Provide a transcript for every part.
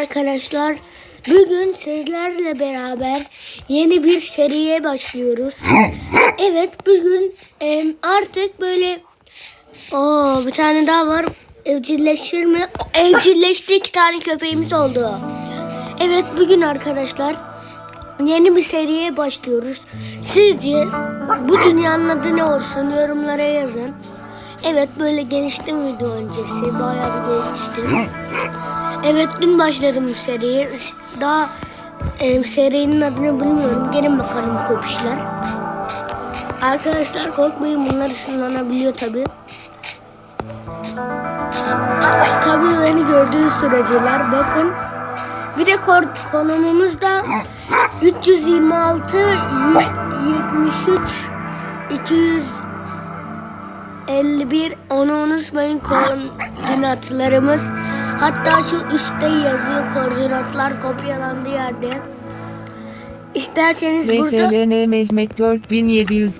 arkadaşlar. Bugün sizlerle beraber yeni bir seriye başlıyoruz. Evet bugün artık böyle Oo, bir tane daha var. Evcilleşir mi? Evcilleşti iki tane köpeğimiz oldu. Evet bugün arkadaşlar yeni bir seriye başlıyoruz. Sizce bu dünyanın adı ne olsun yorumlara yazın. Evet böyle geliştim video öncesi. Bayağı bir geliştim. Evet dün başladım bu seriye. Daha e, serinin adını bilmiyorum. Gelin bakalım köpüşler. Arkadaşlar korkmayın bunlar ısınlanabiliyor tabi. Tabi beni gördüğü süreceler bakın. Bir de konumumuz da 326 73 251 onu unutmayın koordinatlarımız. Hatta şu üstte yazıyor koordinatlar kopyalandı yerde. İsterseniz burada VSLN Mehmet 4700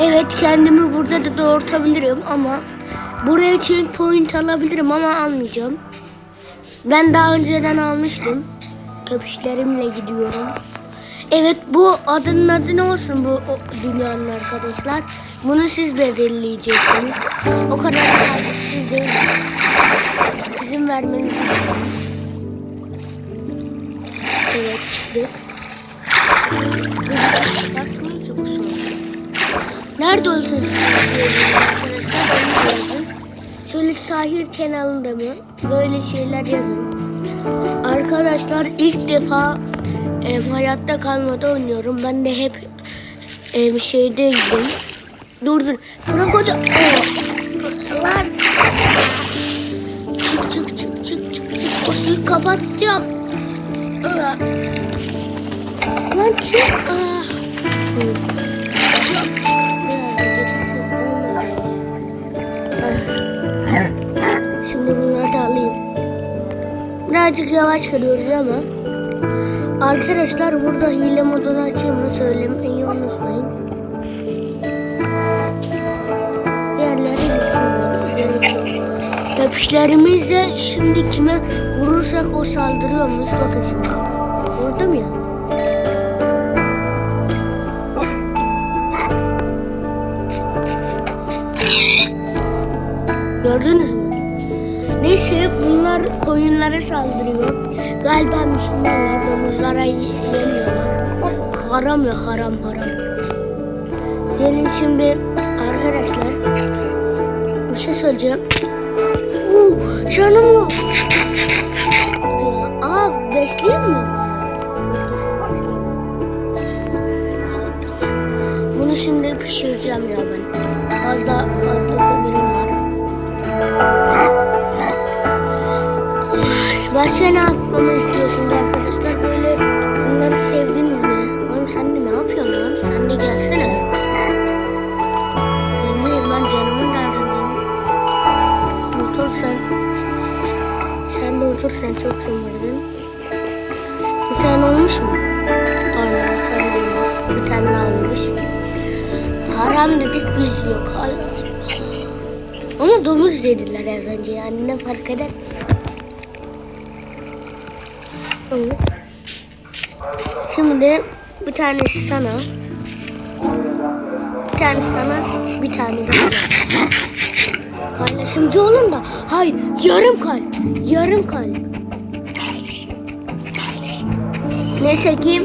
Evet kendimi burada da doğurtabilirim ama buraya checkpoint alabilirim ama almayacağım. Ben daha önceden almıştım. Köpüşlerimle gidiyorum. Evet bu adının adı ne olsun bu o, dünyanın arkadaşlar. Bunu siz belirleyeceksiniz. O kadar da siz değil. İzin vermeniz lazım. Evet çıktık. Nerede olsun. Şöyle sahil kenarında mı? Böyle şeyler yazın. Arkadaşlar ilk defa e, hayatta kalmada oynuyorum. Ben de hep e, şeydeydim. Dur dur. Koca. Oh. Lan. Çık çık çık çık çık. O suyu kapatacağım. Lan çık. Şimdi bunları da alayım. Birazcık yavaş kırıyoruz ama. Arkadaşlar burada hile modunu açayım mı söylemeyi unutmayın. Öpüşlerimizle şimdi kime vurursak o saldırıyormuş. Bakın şimdi. Vurdum ya. Gördünüz mü? Neyse bunlar koyunlara saldırıyor. Galiba Müslümanlar domuzlara yemiyorlar. Haram ya haram haram. Gelin şimdi arkadaşlar bir şey söyleyeceğim. Oo, canım yok. Ya, aa besleyeyim mi? Bunu şimdi pişireceğim ya ben. Fazla fazla kömürüm var. Başka ne yapmamı istiyorsunuz arkadaşlar? Olmuş mu? Aynen bir tane olmuş. Bir tane daha olmuş. Haram dedik biz yok. Allah. Ama domuz dediler az önce yani ne fark eder? Şimdi bir tanesi sana. Bir tane sana, bir tane de bana. Paylaşımcı olun da. Hayır, yarım kalp. Yarım kalp. Neyse ki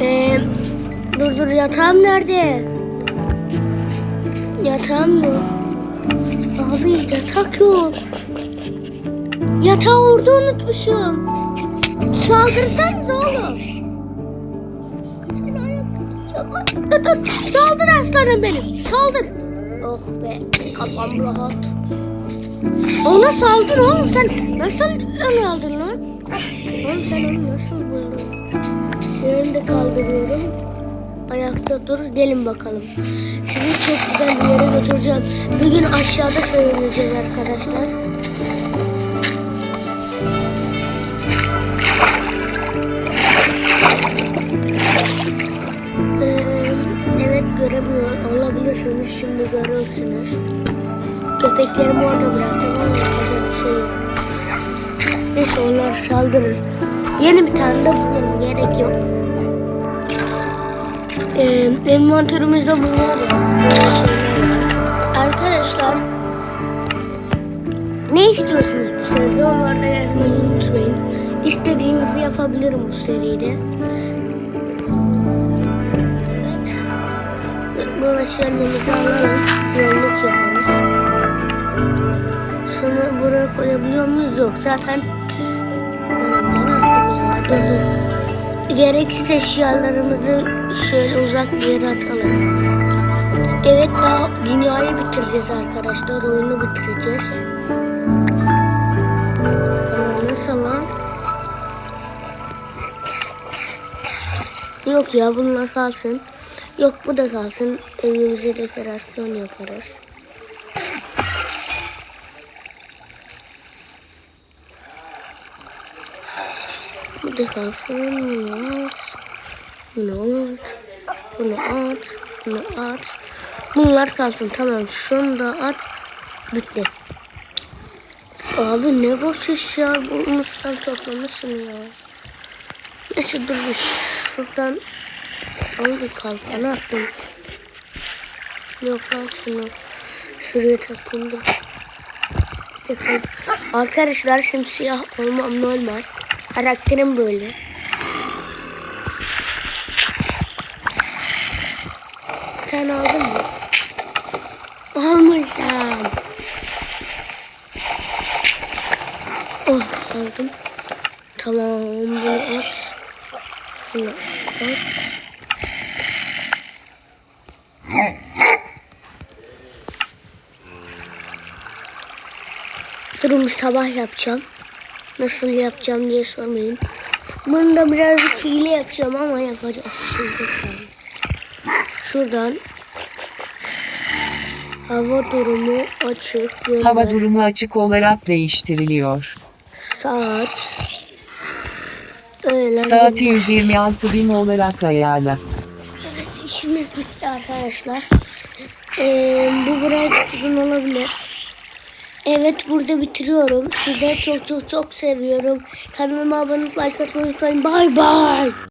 eee dur dur yatağım nerede? Yatağım yok. Abi yatak yok. Yatağı orada unutmuşum. Saldırsanız oğlum. Dur. Saldır aslanım benim. Saldır. Oh be kafam rahat. Ona saldır oğlum sen nasıl onu aldın lan? Oğlum sen onu nasıl buldun? Yerinde kaldırıyorum. Ayakta dur gelin bakalım. Sizi çok güzel bir yere götüreceğim. Bugün aşağıda seyredeceğiz arkadaşlar. Ee, evet göremiyor olabilirsiniz. Şimdi görürsünüz. Köpeklerimi orada bıraktım ama yapacak bir şey yok. Neyse onlar saldırır. Yeni bir tane de bulurum. Gerek yok. Ee, envanterimizde bunlar. Arkadaşlar ne istiyorsunuz bu seride? Onlarda yazmayı unutmayın. İstediğinizi yapabilirim bu seride. Evet. Bu eşyalarımızı alalım. Yolluk yaparız. Şunu buraya koyabiliyor muyuz? Yok zaten. Dur. Gereksiz eşyalarımızı şöyle uzak bir yere atalım. Evet daha dünyayı bitireceğiz arkadaşlar. Oyunu bitireceğiz. Aa, nasıl lan? Yok ya bunlar kalsın. Yok bu da kalsın. Evimize dekorasyon yaparız. Bu da kalsın. Bunu at. Bunu at. Bunu at. Bunu at. Bunlar kalsın. Tamam. Şunu da at. Bitti. Abi ne boş eşya bulmuşsan toplamışsın ya. Neyse dur bir şuradan al bir kalkanı attım. Yok lan şunu. Şuraya dur. Takayım. Arkadaşlar simsiyah olmam normal. Karakterim böyle. Tane aldın mı? Almışım. Oh aldım. Tamam bunu at. Şunu at. Durun sabah yapacağım. Nasıl yapacağım diye sormayın. Bunu da birazcık hile yapacağım ama yapacak bir şey yok. yani. Şuradan hava durumu açık. gönder. Hava durumu açık olarak değiştiriliyor. Saat. Öğlen. Saati 126 bin olarak ayarla. Evet işimiz bitti arkadaşlar. Ee, bu birazcık uzun olabilir. Evet burada bitiriyorum. Sizi çok çok çok seviyorum. Kanalıma abone olup like atmayı unutmayın. Bye bye.